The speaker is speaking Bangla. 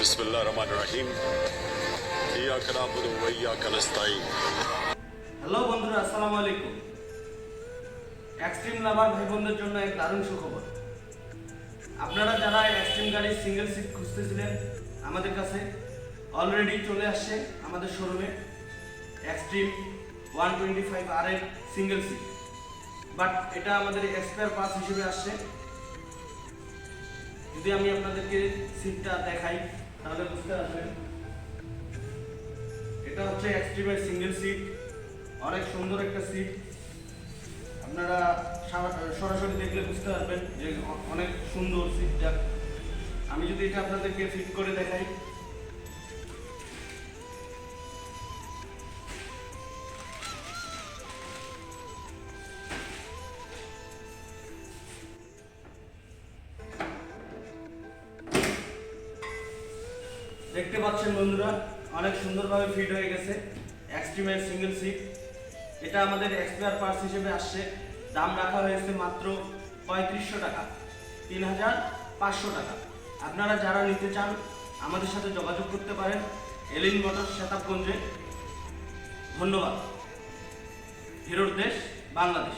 বিসমুল্লাহ রহমান রাহিম ইয়াকা নাবুদু ওয়া ইয়াকা নাস্তাইন হ্যালো বন্ধুরা, আসসালামু আলাইকুম। এক্সট্রিম লাভার ভাই বোনদের জন্য এক দারুণ সুখবর। আপনারা যারা এক্সট্রিম গাড়ির সিঙ্গেল সিট খুঁজতেছিলেন, আমাদের কাছে অলরেডি চলে আসছে আমাদের শোরুমে এক্সট্রিম ওয়ান টোয়েন্টি ফাইভ আর এর সিঙ্গেল সিট বাট এটা আমাদের এক্সপায়ার পাস হিসেবে আসছে। যদি আমি আপনাদেরকে সিটটা দেখাই তাহলে বুঝতে পারবেন এটা হচ্ছে এক্সট্রিমের সিঙ্গেল সিট অনেক সুন্দর একটা সিট আপনারা সরাসরি দেখলে বুঝতে পারবেন যে অনেক সুন্দর সিটটা আমি যদি এটা আপনাদেরকে ফিট করে দেখাই। দেখতে পাচ্ছেন বন্ধুরা, অনেক সুন্দরভাবে ফিট হয়ে গেছে। এক্সট্রিমের সিঙ্গেল সিট এটা আমাদের এক্সপায়ার পার্টস হিসেবে আসছে। দাম রাখা হয়েছে মাত্র পঁয়ত্রিশশো টাকা, তিন হাজার পাঁচশো টাকা। আপনারা যারা নিতে চান, আমাদের সাথে যোগাযোগ করতে পারেন। এলিন মোটর শতাবগঞ্জে ধন্যবাদ। হিরোর দেশ, বাংলাদেশ।